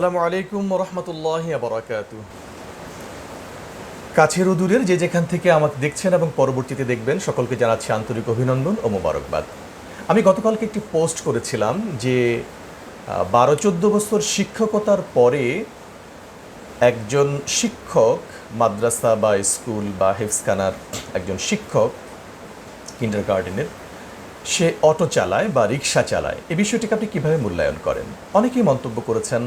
আসসালামু আলাইকুম রহমতুল্লাহ কাছের ও দূরের যে যেখান থেকে আমাকে দেখছেন এবং পরবর্তীতে দেখবেন, সকলকে জানাচ্ছি আন্তরিক অভিনন্দন ও মোবারকবাদ। আমি গতকালকে একটি পোস্ট করেছিলাম যে বারো চোদ্দ বছর শিক্ষকতার পরে একজন শিক্ষক, মাদ্রাসা বা স্কুল বা হেফসখানার একজন শিক্ষক কিন্ডার গার্ডেনের সে অটো চালায় বা রিক্সা চালায়। এ বিষয়টিকে আপনি কীভাবে মূল্যায়ন করেন? অনেকেই মন্তব্য করেছেন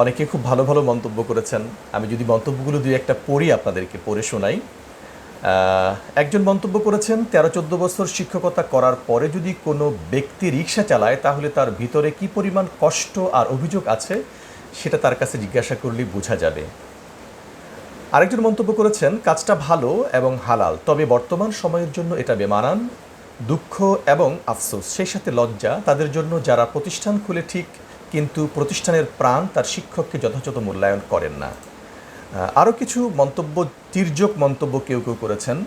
অনেকে খুব ভালো ভালো মন্তব্য করেছেন। আমি যদি মন্তব্যগুলো দুই একটা পড়ি আপনাদেরকে, পড়ে শোনাই। একজন মন্তব্য করেছেন, তেরো চোদ্দ বছর শিক্ষকতা করার পরে যদি কোনো ব্যক্তি রিক্সা চালায়, তাহলে তার ভিতরে কি পরিমাণ কষ্ট আর অভিযোগ আছে? সেটা তার কাছে জিজ্ঞাসা করলেই বোঝা যাবে। আরেকজন মন্তব্য করেছেন, কাজটা ভালো এবং হালাল, তবে বর্তমান সময়ের জন্য এটা বেমানান, দুঃখ এবং আফসোস, সেই সাথে লজ্জা, তাদের জন্য যারা প্রতিষ্ঠান খুলে ঠিক কিন্তু প্রতিষ্ঠানের প্রাণ তার শিক্ষককে যথাযথ মূল্যায়ন করেন না। আরও কিছু মন্তব্য, তির্যক মন্তব্য কেউ কেউ করেছেন।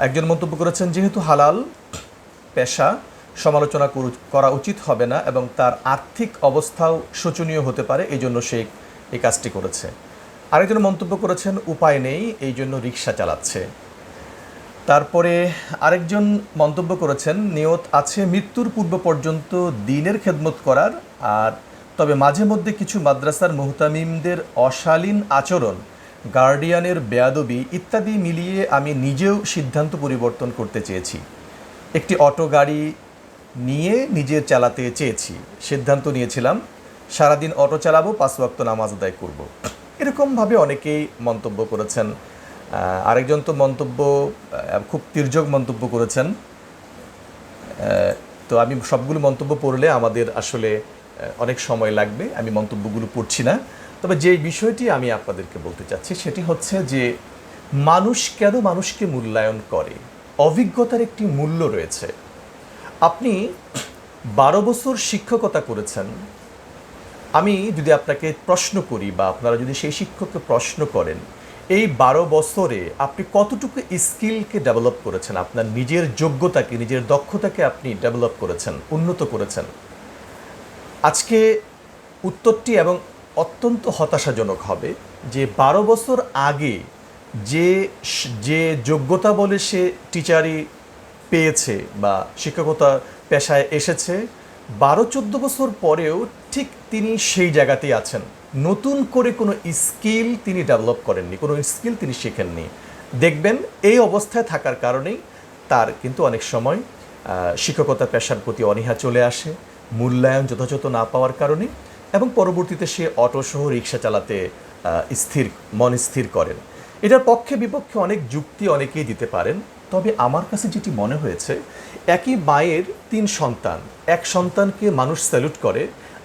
একজন মন্তব্য করেছেন, যেহেতু হালাল পেশা, সমালোচনা করু- উচিত হবে না এবং তার আর্থিক অবস্থাও শোচনীয় হতে পারে এই জন্য সে এই কাজটি করেছে। আরেকজন মন্তব্য করেছেন, উপায় নেই এই জন্য রিক্সা চালাচ্ছে। তারপরে আরেকজন মন্তব্য করেছেন, নিয়ত আছে মৃত্যুর পূর্ব পর্যন্ত দিনের খেদমত করার, আর তবে মাঝে মধ্যে কিছু মাদ্রাসার মুহতামিমদের অশালীন আচরণ, গার্ডিয়ানের বেয়াদবি ইত্যাদি মিলিয়ে আমি নিজেও সিদ্ধান্ত পরিবর্তন করতে চেয়েছি একটি অটো গাড়ি নিয়ে নিজে চালাতে চেয়েছি, সিদ্ধান্ত নিয়েছিলাম, সারাদিন অটো চালাবো, পাঁচ ওয়াক্ত নামাজ আদায় করব। এরকমভাবে অনেকেই মন্তব্য করেছেন আরেকজন তো মন্তব্য খুব তির্যক মন্তব্য করেছেন। তো আমি সবগুলো মন্তব্য পড়লে আমাদের আসলে অনেক সময় লাগবে। আমি মন্তব্যগুলো পড়ছি না। তবে যে বিষয়টি আমি আপনাদেরকে বলতে চাচ্ছি, সেটি হচ্ছে যে মানুষ কেন মানুষকে মূল্যায়ন করে? অভিজ্ঞতার একটি মূল্য রয়েছে। আপনি বারো বছর শিক্ষকতা করেছেন। আমি যদি আপনাকে প্রশ্ন করি বা আপনারা যদি সেই শিক্ষককে প্রশ্ন করেন এই বারো বছরে আপনি কতটুকু স্কিলকে ডেভেলপ করেছেন? আপনার নিজের যোগ্যতাকে, নিজের দক্ষতাকে আপনি ডেভেলপ করেছেন, উন্নত করেছেন। আজকে উত্তরটি এবং অত্যন্ত হতাশাজনক হবে যে বারো বছর আগে যে যে যোগ্যতা বলে সে টিচারি পেয়েছে বা শিক্ষকতা পেশায় এসেছে, বারো চোদ্দ বছর পরেও ঠিক তিনি সেই জায়গাতেই আছেন। নতুন করে কোনো স্কিল তিনি ডেভেলপ করেননি, কোনো স্কিল তিনি শেখেননি। দেখবেন এই অবস্থায় থাকার কারণেই তার কিন্তু অনেক সময় শিক্ষকতা পেশার প্রতি অনীহা চলে আসে, মূল্যায়ন যথাযথ না পাওয়ার কারণে এবং পরবর্তীতে সে অটোসহ রিক্সা চালাতে স্থির, মন স্থির করেন। এটার পক্ষে বিপক্ষে অনেক যুক্তি অনেকেই দিতে পারেন, তবে আমার কাছে যেটি মনে হয়েছে, একই মায়ের তিন সন্তান। এক সন্তানকে মানুষ স্যালুট করে,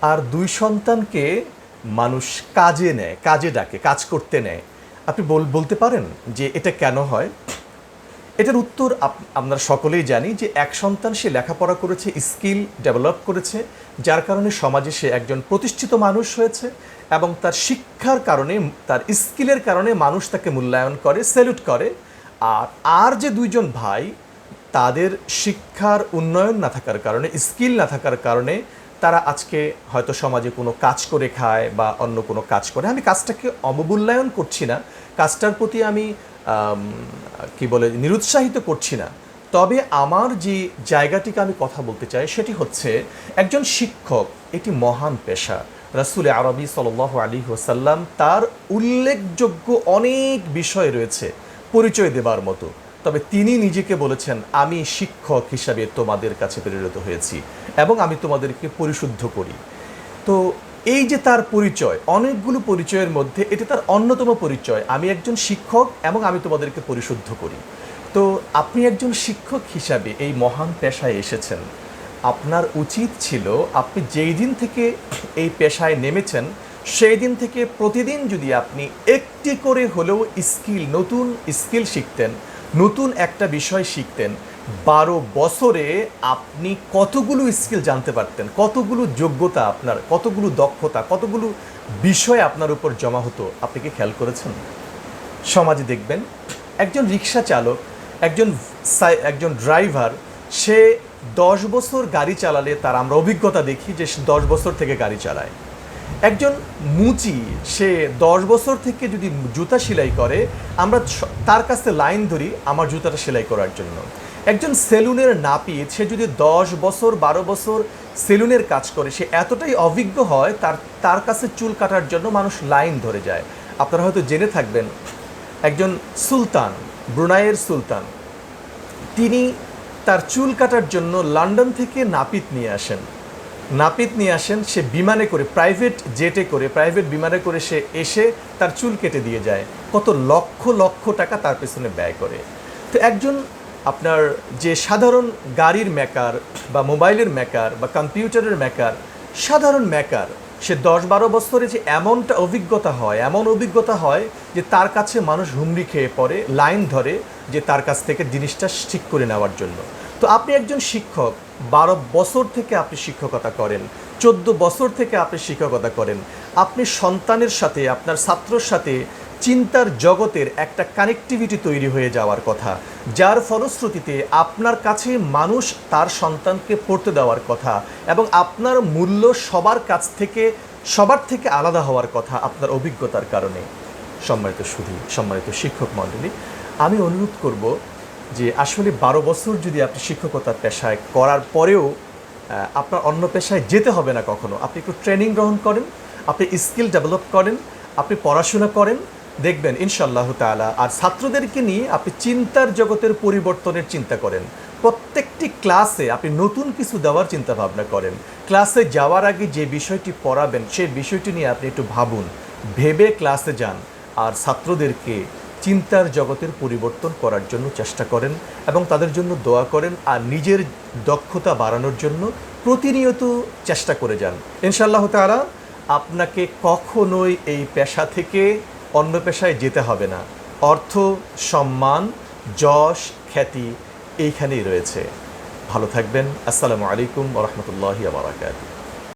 আর দুই সন্তানকে মানুষ কাজে নেয়, কাজে ডাকে, কাজ করতে নেয়। আপনি বল, বলতে পারেন যে এটা কেন হয়? এটার উত্তর আমরা সকলেই জানি যে এক সন্তান সে লেখাপড়া করেছে, স্কিল ডেভেলপ করেছে, যার কারণে সমাজে সে একজন প্রতিষ্ঠিত মানুষ হয়েছে এবং তার শিক্ষার কারণে, তার স্কিলের কারণে মানুষ তাকে মূল্যায়ন করে স্যালুট করে। আর আর যে দুইজন ভাই, তাদের শিক্ষার উন্নয়ন না থাকার কারণে, স্কিল না থাকার কারণে তারা আজকে হয়তো সমাজে কোনো কাজ করে খায় বা অন্য কোনো কাজ করে। আমি কাজটাকে অবমূল্যায়ন করছি না। কাজটার প্রতি আমি কি বলে, নিরুৎসাহিত করছি না। তবে আমার যে জায়গাটিকে আমি কথা বলতে চাই সেটি হচ্ছে একজন শিক্ষক এটি মহান পেশা। রাসুল আরবি সাল আলী ওসাল্লাম তার উল্লেখযোগ্য অনেক বিষয় রয়েছে পরিচয় দেবার মতো। তবে তিনি নিজেকে বলেছেন, আমি শিক্ষক হিসাবে তোমাদের কাছে প্রেরিত হয়েছি এবং আমি তোমাদেরকে পরিশুদ্ধ করি। তো এই যে তার পরিচয়, অনেকগুলো পরিচয়ের মধ্যে এটি তার অন্যতম পরিচয়। আমি একজন শিক্ষক এবং আমি তোমাদেরকে পরিশুদ্ধ করি। তো আপনি একজন শিক্ষক হিসাবে এই মহান পেশায় এসেছেন। আপনার উচিত ছিল, আপনি যেই দিন থেকে এই পেশায় নেমেছেন, সেই দিন থেকে প্রতিদিন যদি আপনি একটি করে হলেও স্কিল, নতুন স্কিল শিখতেন নতুন একটা বিষয় শিখতেন। বারো বছরে আপনি কতগুলো স্কিল জানতে পারতেন? কতগুলো যোগ্যতা আপনার? কতগুলো দক্ষতা? কতগুলো বিষয় আপনার উপর জমা হতো? আপনি কি খেয়াল করেছেন? সমাজে দেখবেন, একজন রিক্সা চালক, একজন একজন ড্রাইভার, সে দশ বছর গাড়ি চালালে তার আমরা অভিজ্ঞতা দেখি যে দশ বছর থেকে গাড়ি চালায়। একজন মুচি, সে দশ বছর থেকে যদি জুতা সেলাই করে, আমরা তার কাছে লাইন ধরি আমার জুতাটা সেলাই করার জন্য। একজন সেলুনের নাপিত সে যদি দশ বছর, বারো বছর সেলুনের কাজ করে, সে এতটাই অভিজ্ঞ হয়, তার তার কাছে চুল কাটার জন্য মানুষ লাইন ধরে যায়। আপনারা হয়তো জেনে থাকবেন, একজন সুলতান, ব্রুনাইয়ের সুলতান, তিনি তার চুল কাটার জন্য লন্ডন থেকে নাপিত নিয়ে আসেন। নাপিত নিয়ে আসেন, সে বিমানে করে প্রাইভেট জেটে করে প্রাইভেট বিমানে করে সে এসে তার চুল কেটে দিয়ে যায়। কত লক্ষ লক্ষ টাকা তার পেছনে ব্যয় করে। তো একজন আপনার যে সাধারণ গাড়ির মেকার বা মোবাইলের মেকার বা কম্পিউটারের মেকার সাধারণ মেকার সে দশ বারো বছরে যে এমনটা অভিজ্ঞতা হয়, এমন অভিজ্ঞতা হয় যে তার কাছে মানুষ হুমড়ি খেয়ে পড়ে, লাইন ধরে যে তার কাছ থেকে জিনিসটা ঠিক করে নেওয়ার জন্য। তো আপনি একজন শিক্ষক, বারো বছর থেকে আপনি শিক্ষকতা করেন, চোদ্দ বছর থেকে আপনি শিক্ষকতা করেন। আপনি সন্তানের সাথে, আপনার ছাত্রর সাথে চিন্তার জগতের একটা কানেক্টিভিটি তৈরি হয়ে যাওয়ার কথা। যার ফলশ্রুতিতে আপনার কাছে মানুষ তার সন্তানকে পড়তে দেওয়ার কথা এবং আপনার মূল্য সবার কাছ থেকে, সবার থেকে আলাদা হওয়ার কথা আপনার অভিজ্ঞতার কারণে। সম্মানিত সুধী, সম্মানিত শিক্ষক মণ্ডলী, আমি অনুরোধ করব যে আসলে বারো বছর যদি আপনি শিক্ষকতার পেশায় করার পরেও আপনার অন্য পেশায় যেতে হবে না কখনো। আপনি একটু ট্রেনিং গ্রহণ করেন, আপনি স্কিল ডেভেলপ করেন, আপনি পড়াশোনা করেন, দেখবেন ইনশাল্লাহ তাআলা আর ছাত্রদেরকে নিয়ে আপনি চিন্তার জগতের পরিবর্তনের চিন্তা করেন। প্রত্যেকটি ক্লাসে আপনি নতুন কিছু দেওয়ার চিন্তা ভাবনা করেন। ক্লাসে যাওয়ার আগে যে বিষয়টি পড়াবেন, সেই বিষয়টি নিয়ে আপনি একটু ভাবুন। ভেবে ক্লাসে যান আর ছাত্রদেরকে চিন্তার জগতের পরিবর্তন করার জন্য চেষ্টা করেন এবং তাদের জন্য দোয়া করেন আর নিজের দক্ষতা বাড়ানোর জন্য প্রতিনিয়ত চেষ্টা করে যান। ইনশাল্লাহ তারা আপনাকে কখনোই এই পেশা থেকে অন্য পেশায় যেতে হবে না। অর্থ, সম্মান, যশ, খ্যাতি এইখানেই রয়েছে। ভালো থাকবেন। আসসালামু আলাইকুম রহমতুল্লাহ বারাকাতুহ।